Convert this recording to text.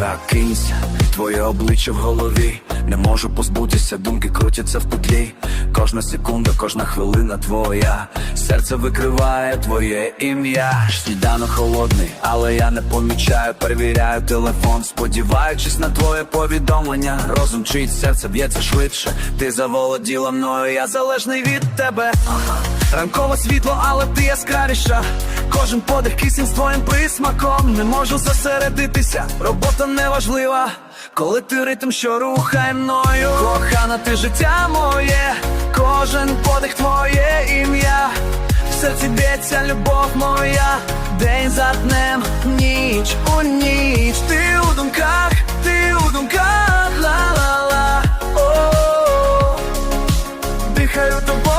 Прокинься, твоє обличчя в голові. Не можу позбутися, думки крутяться в петлі. Кожна секунда, кожна хвилина твоя. Серце викриває твоє ім'я. Сніданок холодний, але я не помічаю. Перевіряю телефон, сподіваючись на твоє повідомлення. Розум чить, серце б'ється швидше. Ти заволоділа мною, я залежний від тебе. Ранкове світло, але ти яскравіша. Кожен подих кисень з твоїм присмаком. Не можу зосередитися, робота неважлива. Коли ти ритм, що рухає мною, кохана, ти життя моє, кожен подих твоє ім'я, в серці б'ється любов моя, день за днем, ніч у ніч, ти у думках, ти у думках, ла-ла-ла, о, -о, -о, дихаю тобою.